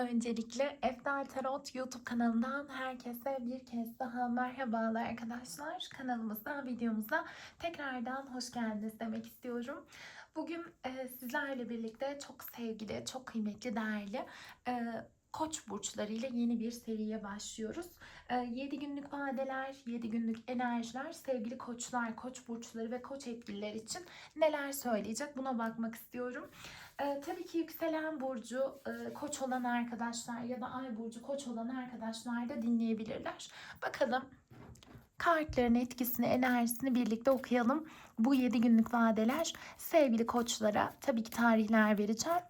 Öncelikle Efdal Tarot YouTube kanalından herkese bir kez daha merhabalar arkadaşlar. Kanalımıza, videomuza tekrardan hoş geldiniz demek istiyorum. Bugün e, sizlerle birlikte çok sevgili, çok kıymetli, değerli e, Koç burçlarıyla yeni bir seriye başlıyoruz. 7 günlük vadeler, 7 günlük enerjiler, sevgili koçlar, koç burçları ve koç etkililer için neler söyleyecek buna bakmak istiyorum. Ee, tabii ki yükselen burcu e, koç olan arkadaşlar ya da ay burcu koç olan arkadaşlar da dinleyebilirler. Bakalım kartların etkisini, enerjisini birlikte okuyalım. Bu 7 günlük vadeler sevgili koçlara tabii ki tarihler vereceğim.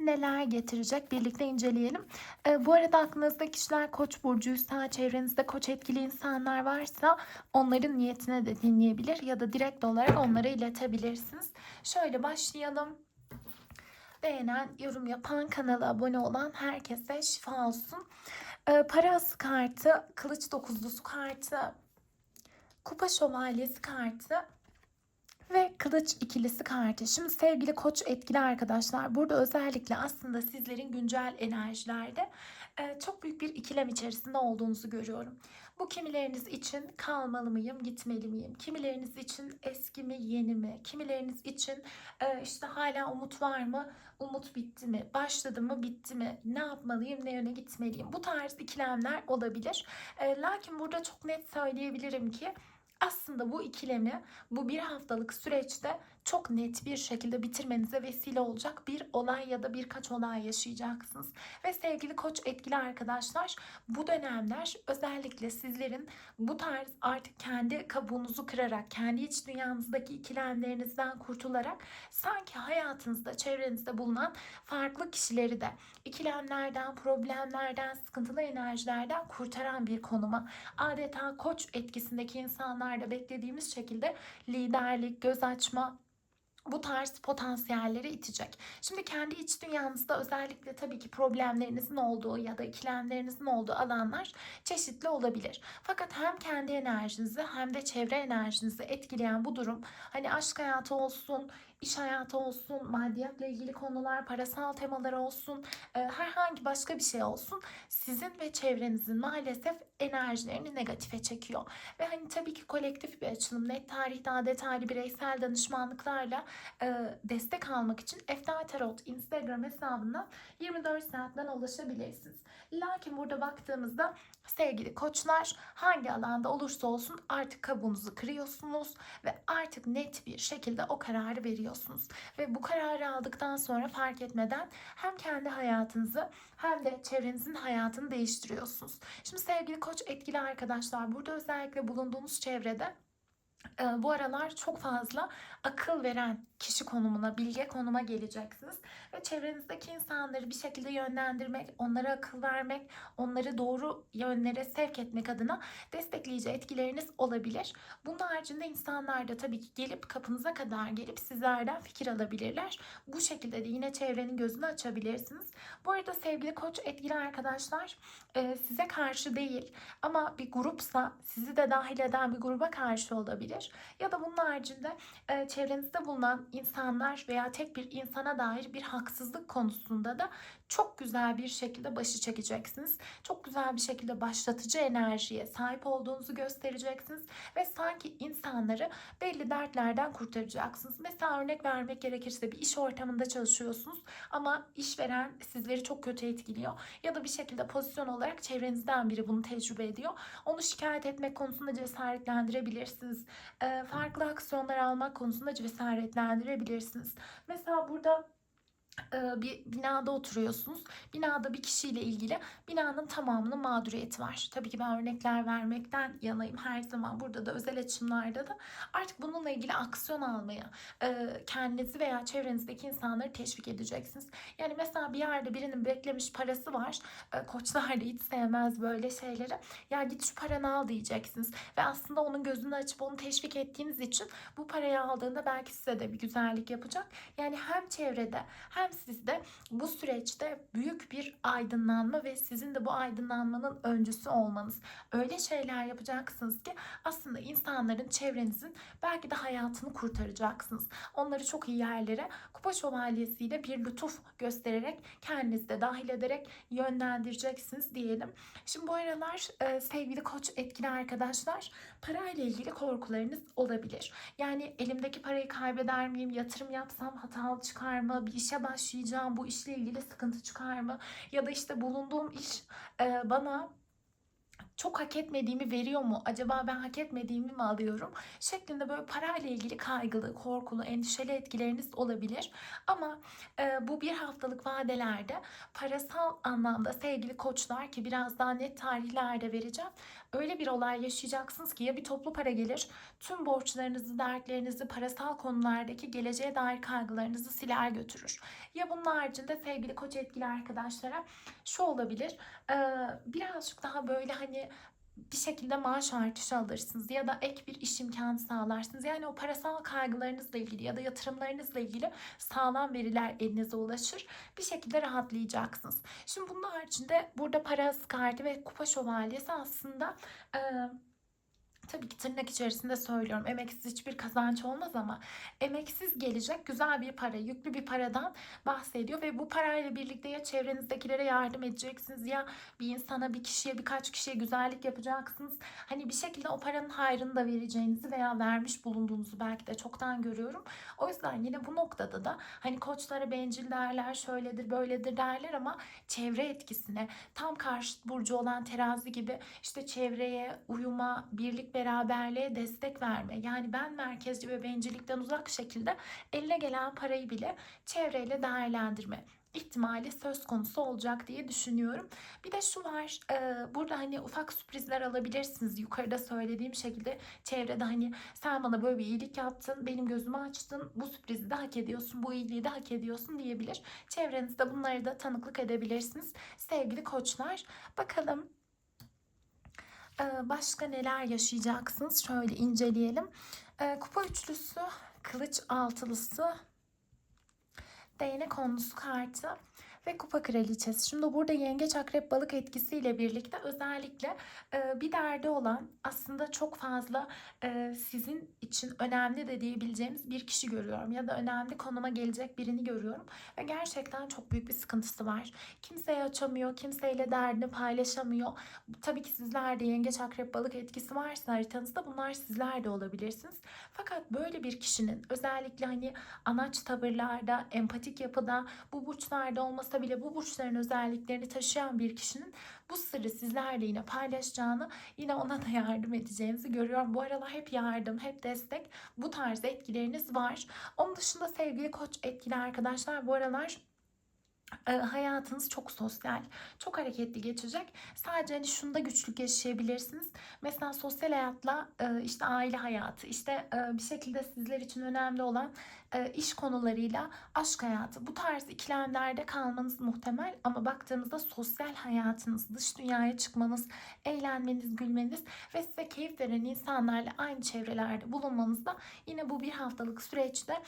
Neler getirecek birlikte inceleyelim. Ee, bu arada aklınızda kişiler koç burcuysa, çevrenizde koç etkili insanlar varsa onların niyetine de dinleyebilir ya da direkt olarak onlara iletebilirsiniz. Şöyle başlayalım. Beğenen, yorum yapan, kanala abone olan herkese şifa olsun. Ee, para ası kartı, kılıç dokuzlusu kartı, kupa şövalyesi kartı ve kılıç ikilisi kartı. Şimdi sevgili koç etkili arkadaşlar burada özellikle aslında sizlerin güncel enerjilerde e, çok büyük bir ikilem içerisinde olduğunuzu görüyorum. Bu kimileriniz için kalmalı mıyım, gitmeli miyim? Kimileriniz için eski mi, yeni mi? Kimileriniz için e, işte hala umut var mı? Umut bitti mi? Başladı mı, bitti mi? Ne yapmalıyım, ne yöne gitmeliyim? Bu tarz ikilemler olabilir. E, lakin burada çok net söyleyebilirim ki aslında bu ikilemi bu bir haftalık süreçte çok net bir şekilde bitirmenize vesile olacak bir olay ya da birkaç olay yaşayacaksınız. Ve sevgili koç etkili arkadaşlar bu dönemler özellikle sizlerin bu tarz artık kendi kabuğunuzu kırarak, kendi iç dünyanızdaki ikilemlerinizden kurtularak sanki hayatınızda, çevrenizde bulunan farklı kişileri de ikilemlerden, problemlerden, sıkıntılı enerjilerden kurtaran bir konuma adeta koç etkisindeki insanlarda beklediğimiz şekilde liderlik, göz açma, bu tarz potansiyelleri itecek. Şimdi kendi iç dünyanızda özellikle tabii ki problemlerinizin olduğu ya da ikilemlerinizin olduğu alanlar çeşitli olabilir. Fakat hem kendi enerjinizi hem de çevre enerjinizi etkileyen bu durum hani aşk hayatı olsun, iş hayatı olsun, maddiyatla ilgili konular, parasal temalar olsun, e, herhangi başka bir şey olsun sizin ve çevrenizin maalesef enerjilerini negatife çekiyor. Ve hani tabii ki kolektif bir açılım, net tarih daha detaylı bireysel danışmanlıklarla e, destek almak için Eftal Tarot Instagram hesabından 24 saatten ulaşabilirsiniz. Lakin burada baktığımızda sevgili koçlar hangi alanda olursa olsun artık kabuğunuzu kırıyorsunuz ve artık net bir şekilde o kararı veriyorsunuz. Ve bu kararı aldıktan sonra fark etmeden hem kendi hayatınızı hem de çevrenizin hayatını değiştiriyorsunuz. Şimdi sevgili koç etkili arkadaşlar burada özellikle bulunduğunuz çevrede bu aralar çok fazla akıl veren kişi konumuna, bilge konuma geleceksiniz. Ve çevrenizdeki insanları bir şekilde yönlendirmek, onlara akıl vermek, onları doğru yönlere sevk etmek adına destekleyici etkileriniz olabilir. Bunun haricinde insanlar da tabii ki gelip kapınıza kadar gelip sizlerden fikir alabilirler. Bu şekilde de yine çevrenin gözünü açabilirsiniz. Bu arada sevgili koç etkili arkadaşlar size karşı değil ama bir grupsa sizi de dahil eden bir gruba karşı olabilir. Ya da bunun haricinde çevrenizde bulunan insanlar veya tek bir insana dair bir haksızlık konusunda da çok güzel bir şekilde başı çekeceksiniz. Çok güzel bir şekilde başlatıcı enerjiye sahip olduğunuzu göstereceksiniz ve sanki insanları belli dertlerden kurtaracaksınız. Mesela örnek vermek gerekirse bir iş ortamında çalışıyorsunuz ama işveren sizleri çok kötü etkiliyor ya da bir şekilde pozisyon olarak çevrenizden biri bunu tecrübe ediyor. Onu şikayet etmek konusunda cesaretlendirebilirsiniz. Farklı aksiyonlar almak konusunda cesaretlendirebilirsiniz. Mesela burada bir binada oturuyorsunuz. Binada bir kişiyle ilgili binanın tamamının mağduriyeti var. Tabii ki ben örnekler vermekten yanayım her zaman. Burada da özel açımlarda da artık bununla ilgili aksiyon almaya kendinizi veya çevrenizdeki insanları teşvik edeceksiniz. Yani mesela bir yerde birinin beklemiş parası var. Koçlar da hiç sevmez böyle şeyleri. Ya git şu paranı al diyeceksiniz. Ve aslında onun gözünü açıp onu teşvik ettiğiniz için bu parayı aldığında belki size de bir güzellik yapacak. Yani hem çevrede hem hem sizde bu süreçte büyük bir aydınlanma ve sizin de bu aydınlanmanın öncüsü olmanız. Öyle şeyler yapacaksınız ki aslında insanların, çevrenizin belki de hayatını kurtaracaksınız. Onları çok iyi yerlere kupa şövalyesiyle bir lütuf göstererek kendinizi de dahil ederek yönlendireceksiniz diyelim. Şimdi bu aralar e, sevgili koç etkili arkadaşlar parayla ilgili korkularınız olabilir. Yani elimdeki parayı kaybeder miyim? Yatırım yapsam hatalı çıkar mı? Bir işe başlayacağım. Bu işle ilgili sıkıntı çıkar mı? Ya da işte bulunduğum iş e, bana çok hak etmediğimi veriyor mu? Acaba ben hak etmediğimi mi alıyorum? Şeklinde böyle parayla ilgili kaygılı, korkulu, endişeli etkileriniz olabilir. Ama e, bu bir haftalık vadelerde parasal anlamda sevgili koçlar ki biraz daha net tarihlerde vereceğim. Öyle bir olay yaşayacaksınız ki ya bir toplu para gelir, tüm borçlarınızı, dertlerinizi, parasal konulardaki geleceğe dair kaygılarınızı siler götürür. Ya bunun haricinde sevgili koç etkili arkadaşlara şu olabilir. E, birazcık daha böyle hani bir şekilde maaş artışı alırsınız ya da ek bir iş imkanı sağlarsınız. Yani o parasal kaygılarınızla ilgili ya da yatırımlarınızla ilgili sağlam veriler elinize ulaşır. Bir şekilde rahatlayacaksınız. Şimdi bunun haricinde burada para kartı ve kupa şövalyesi aslında e, tabii ki tırnak içerisinde söylüyorum. Emeksiz hiçbir kazanç olmaz ama emeksiz gelecek güzel bir para, yüklü bir paradan bahsediyor ve bu parayla birlikte ya çevrenizdekilere yardım edeceksiniz ya bir insana, bir kişiye, birkaç kişiye güzellik yapacaksınız. Hani bir şekilde o paranın hayrını da vereceğinizi veya vermiş bulunduğunuzu belki de çoktan görüyorum. O yüzden yine bu noktada da hani koçlara bencil derler, şöyledir, böyledir derler ama çevre etkisine tam karşıt burcu olan terazi gibi işte çevreye, uyuma, birlik beraberliğe destek verme. Yani ben merkezci ve bencillikten uzak şekilde eline gelen parayı bile çevreyle değerlendirme ihtimali söz konusu olacak diye düşünüyorum. Bir de şu var. E, burada hani ufak sürprizler alabilirsiniz. Yukarıda söylediğim şekilde çevrede hani sen bana böyle bir iyilik yaptın, benim gözümü açtın, bu sürprizi de hak ediyorsun, bu iyiliği de hak ediyorsun diyebilir. Çevrenizde bunları da tanıklık edebilirsiniz. Sevgili koçlar, bakalım Başka neler yaşayacaksınız? Şöyle inceleyelim. Kupa üçlüsü, kılıç altılısı, değnek onlusu kartı ve kupa kraliçesi. Şimdi burada yengeç akrep balık etkisiyle birlikte özellikle e, bir derdi olan aslında çok fazla e, sizin için önemli de diyebileceğimiz bir kişi görüyorum. Ya da önemli konuma gelecek birini görüyorum. Ve gerçekten çok büyük bir sıkıntısı var. Kimseye açamıyor, kimseyle derdini paylaşamıyor. Tabii ki sizlerde yengeç akrep balık etkisi varsa haritanızda bunlar sizler de olabilirsiniz. Fakat böyle bir kişinin özellikle hani anaç tavırlarda, empatik yapıda, bu burçlarda olması olsa bile bu burçların özelliklerini taşıyan bir kişinin bu sırrı sizlerle yine paylaşacağını, yine ona da yardım edeceğinizi görüyorum. Bu aralar hep yardım, hep destek bu tarz etkileriniz var. Onun dışında sevgili koç etkili arkadaşlar bu aralar hayatınız çok sosyal, çok hareketli geçecek. Sadece hani şunda güçlük yaşayabilirsiniz. Mesela sosyal hayatla işte aile hayatı, işte bir şekilde sizler için önemli olan iş konularıyla aşk hayatı. Bu tarz ikilemlerde kalmanız muhtemel ama baktığımızda sosyal hayatınız, dış dünyaya çıkmanız, eğlenmeniz, gülmeniz ve size keyif veren insanlarla aynı çevrelerde bulunmanız da yine bu bir haftalık süreçte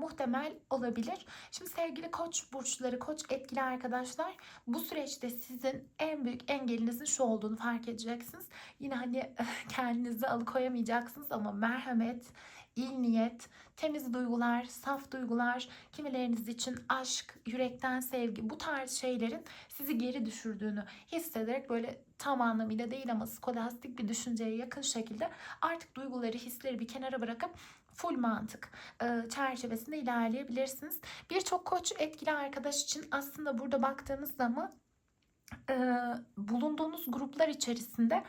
muhtemel olabilir. Şimdi sevgili koç burçları, koç etkili arkadaşlar bu süreçte sizin en büyük engelinizin şu olduğunu fark edeceksiniz. Yine hani kendinizi alıkoyamayacaksınız ama merhamet, iyi niyet, temiz duygular, saf duygular, kimileriniz için aşk, yürekten sevgi bu tarz şeylerin sizi geri düşürdüğünü hissederek böyle tam anlamıyla değil ama skolastik bir düşünceye yakın şekilde artık duyguları, hisleri bir kenara bırakıp full mantık e, çerçevesinde ilerleyebilirsiniz. Birçok koç etkili arkadaş için aslında burada baktığınız zaman e, bulunduğunuz gruplar içerisinde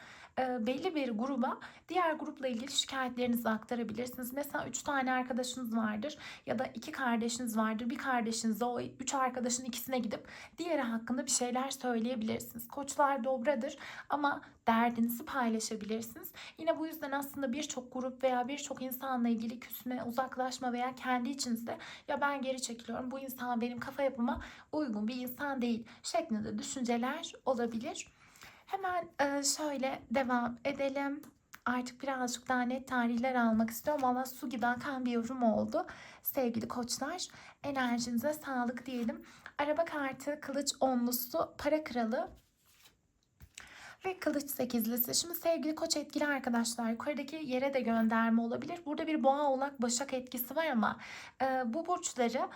belli bir gruba diğer grupla ilgili şikayetlerinizi aktarabilirsiniz. Mesela 3 tane arkadaşınız vardır ya da 2 kardeşiniz vardır. Bir kardeşinize o 3 arkadaşın ikisine gidip diğeri hakkında bir şeyler söyleyebilirsiniz. Koçlar dobradır ama derdinizi paylaşabilirsiniz. Yine bu yüzden aslında birçok grup veya birçok insanla ilgili küsme, uzaklaşma veya kendi içinizde ya ben geri çekiliyorum bu insan benim kafa yapıma uygun bir insan değil şeklinde düşünceler olabilir. Hemen şöyle devam edelim. Artık birazcık daha net tarihler almak istiyorum. Valla su gibi akan bir yorum oldu. Sevgili koçlar enerjinize sağlık diyelim. Araba kartı, kılıç onlusu, para kralı, ve kılıç sekizlisi. Şimdi sevgili koç etkili arkadaşlar yukarıdaki yere de gönderme olabilir. Burada bir boğa oğlak başak etkisi var ama e, bu burçları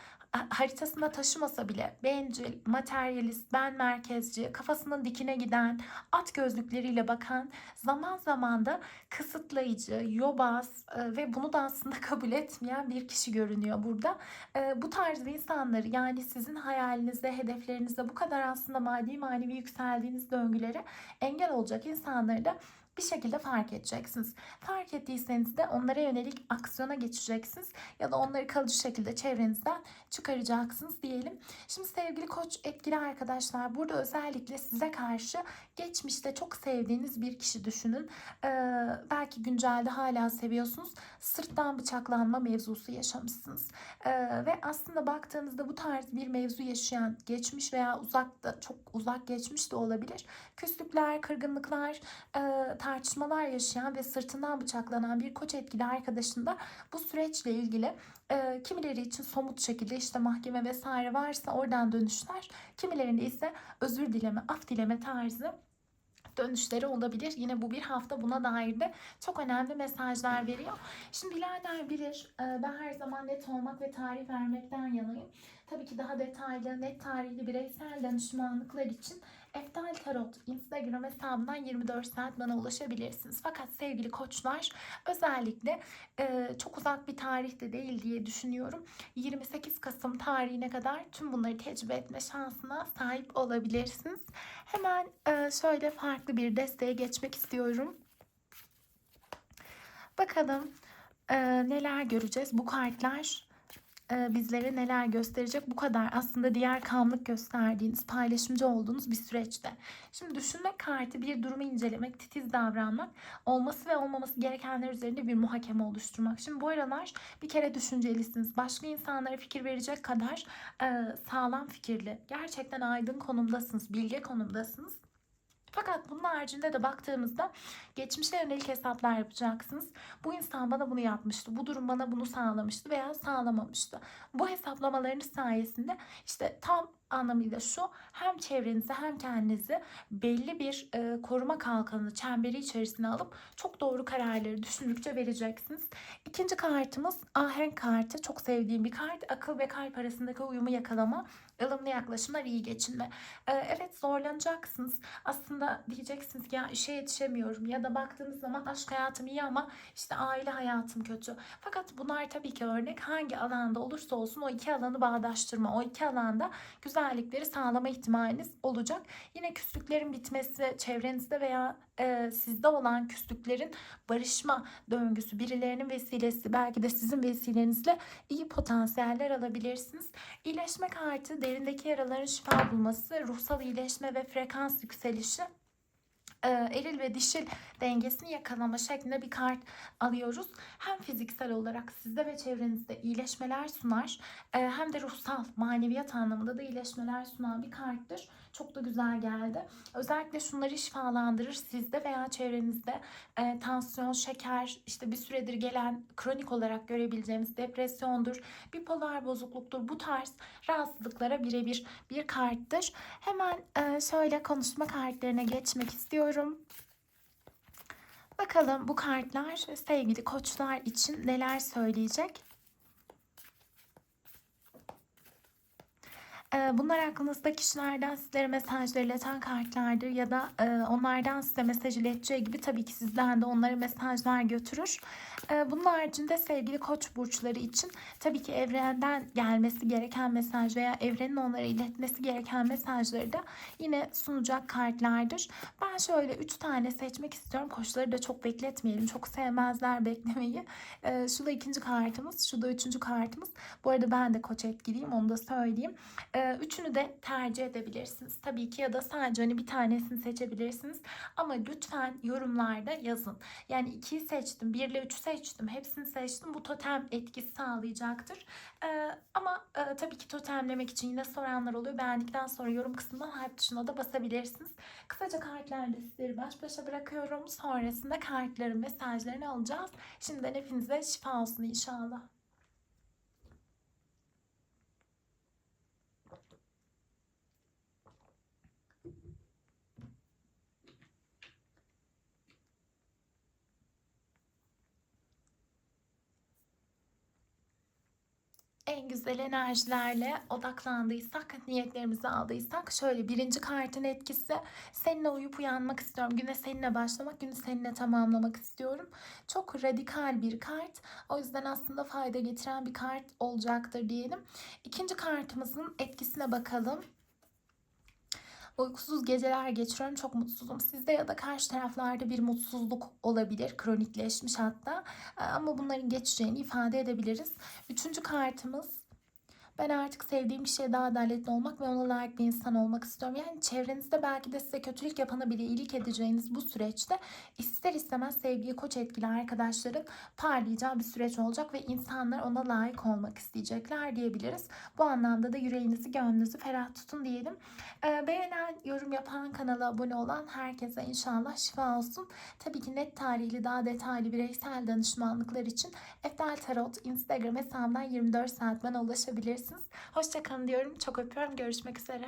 haritasında taşımasa bile bencil, materyalist, ben merkezci, kafasının dikine giden, at gözlükleriyle bakan, zaman zaman da kısıtlayıcı, yobaz e, ve bunu da aslında kabul etmeyen bir kişi görünüyor burada. E, bu tarz insanları yani sizin hayalinizde, hedeflerinizde bu kadar aslında maddi manevi yükseldiğiniz döngülere engel olacak insanları da bir şekilde fark edeceksiniz. Fark ettiyseniz de onlara yönelik aksiyona geçeceksiniz ya da onları kalıcı şekilde çevrenizden çıkaracaksınız diyelim. Şimdi sevgili koç etkili arkadaşlar burada özellikle size karşı geçmişte çok sevdiğiniz bir kişi düşünün. Ee, belki güncelde hala seviyorsunuz. Sırttan bıçaklanma mevzusu yaşamışsınız. Ee, ve aslında baktığınızda bu tarz bir mevzu yaşayan geçmiş veya uzakta çok uzak geçmiş de olabilir. Küslükler, kırgınlıklar, e, tartışmalar yaşayan ve sırtından bıçaklanan bir koç etkili arkadaşın da bu süreçle ilgili e, kimileri için somut şekilde işte mahkeme vesaire varsa oradan dönüşler, kimilerinde ise özür dileme, af dileme tarzı dönüşleri olabilir. Yine bu bir hafta buna dair de çok önemli mesajlar veriyor. Şimdi bilenler bilir ben her zaman net olmak ve tarih vermekten yanayım. Tabii ki daha detaylı, net tarihli bireysel danışmanlıklar için Eftal Tarot Instagram hesabından 24 saat bana ulaşabilirsiniz. Fakat sevgili koçlar özellikle e, çok uzak bir tarihte değil diye düşünüyorum. 28 Kasım tarihine kadar tüm bunları tecrübe etme şansına sahip olabilirsiniz. Hemen e, şöyle farklı bir desteğe geçmek istiyorum. Bakalım e, neler göreceğiz. Bu kartlar bizlere neler gösterecek bu kadar aslında diğer kamlık gösterdiğiniz paylaşımcı olduğunuz bir süreçte. Şimdi düşünmek kartı bir durumu incelemek, titiz davranmak, olması ve olmaması gerekenler üzerinde bir muhakeme oluşturmak. Şimdi bu aralar bir kere düşüncelisiniz. Başka insanlara fikir verecek kadar e, sağlam fikirli, gerçekten aydın konumdasınız, bilge konumdasınız. Fakat bunun haricinde de baktığımızda geçmişe yönelik hesaplar yapacaksınız. Bu insan bana bunu yapmıştı. Bu durum bana bunu sağlamıştı veya sağlamamıştı. Bu hesaplamalarınız sayesinde işte tam anlamıyla şu hem çevrenizi hem kendinizi belli bir e, koruma kalkanı çemberi içerisine alıp çok doğru kararları düşündükçe vereceksiniz. İkinci kartımız ahenk kartı. Çok sevdiğim bir kart. Akıl ve kalp arasındaki uyumu yakalama ılımlı yaklaşımlar iyi geçinme. Ee, evet zorlanacaksınız. Aslında diyeceksiniz ki ya işe yetişemiyorum ya da baktığınız zaman aşk hayatım iyi ama işte aile hayatım kötü. Fakat bunlar tabii ki örnek hangi alanda olursa olsun o iki alanı bağdaştırma. O iki alanda güzellikleri sağlama ihtimaliniz olacak. Yine küslüklerin bitmesi çevrenizde veya e, sizde olan küslüklerin barışma döngüsü birilerinin vesilesi belki de sizin vesilenizle iyi potansiyeller alabilirsiniz. İyileşme kartı derindeki yaraların şifa bulması, ruhsal iyileşme ve frekans yükselişi eril ve dişil dengesini yakalama şeklinde bir kart alıyoruz. Hem fiziksel olarak sizde ve çevrenizde iyileşmeler sunar e, hem de ruhsal maneviyat anlamında da iyileşmeler sunan bir karttır. Çok da güzel geldi. Özellikle şunları şifalandırır sizde veya çevrenizde e, tansiyon, şeker, işte bir süredir gelen kronik olarak görebileceğimiz depresyondur, bipolar bozukluktur. Bu tarz rahatsızlıklara birebir bir karttır. Hemen e, şöyle konuşma kartlarına geçmek istiyorum. Bakalım bu kartlar sevgili koçlar için neler söyleyecek? Bunlar aklınızda kişilerden sizlere mesajlar ileten kartlardır ya da onlardan size mesaj ileteceği gibi tabii ki sizden de onlara mesajlar götürür. Bunun haricinde sevgili koç burçları için tabii ki evrenden gelmesi gereken mesaj veya evrenin onlara iletmesi gereken mesajları da yine sunacak kartlardır. Ben şöyle 3 tane seçmek istiyorum. Koçları da çok bekletmeyelim. Çok sevmezler beklemeyi. Şu da ikinci kartımız. Şu da üçüncü kartımız. Bu arada ben de koç etkiliyim. Onu da söyleyeyim. Ee, üçünü de tercih edebilirsiniz. Tabii ki ya da sadece hani bir tanesini seçebilirsiniz. Ama lütfen yorumlarda yazın. Yani ikiyi seçtim, bir ile üçü seçtim, hepsini seçtim. Bu totem etkisi sağlayacaktır. Ee, ama e, tabii ki totemlemek için yine soranlar oluyor. Beğendikten sonra yorum kısmından harf tuşuna da basabilirsiniz. Kısaca kartlarla sizleri baş başa bırakıyorum. Sonrasında kartların mesajlarını alacağız. Şimdiden hepinize şifa olsun inşallah. En güzel enerjilerle odaklandıysak, niyetlerimizi aldıysak şöyle birinci kartın etkisi seninle uyup uyanmak istiyorum. Güne seninle başlamak, günü seninle tamamlamak istiyorum. Çok radikal bir kart. O yüzden aslında fayda getiren bir kart olacaktır diyelim. İkinci kartımızın etkisine bakalım. Uykusuz geceler geçiriyorum. Çok mutsuzum. Sizde ya da karşı taraflarda bir mutsuzluk olabilir. Kronikleşmiş hatta. Ama bunların geçeceğini ifade edebiliriz. Üçüncü kartımız ben artık sevdiğim kişiye daha adaletli olmak ve ona layık bir insan olmak istiyorum. Yani çevrenizde belki de size kötülük yapana bile iyilik edeceğiniz bu süreçte ister istemez sevgiye koç etkili arkadaşların parlayacağı bir süreç olacak ve insanlar ona layık olmak isteyecekler diyebiliriz. Bu anlamda da yüreğinizi, gönlünüzü ferah tutun diyelim. Ee, beğenen, yorum yapan, kanala abone olan herkese inşallah şifa olsun. Tabii ki net tarihli, daha detaylı bireysel danışmanlıklar için Eftel Tarot Instagram hesabından 24 saat bana ulaşabilirsiniz. Hoşçakalın diyorum. Çok öpüyorum. Görüşmek üzere.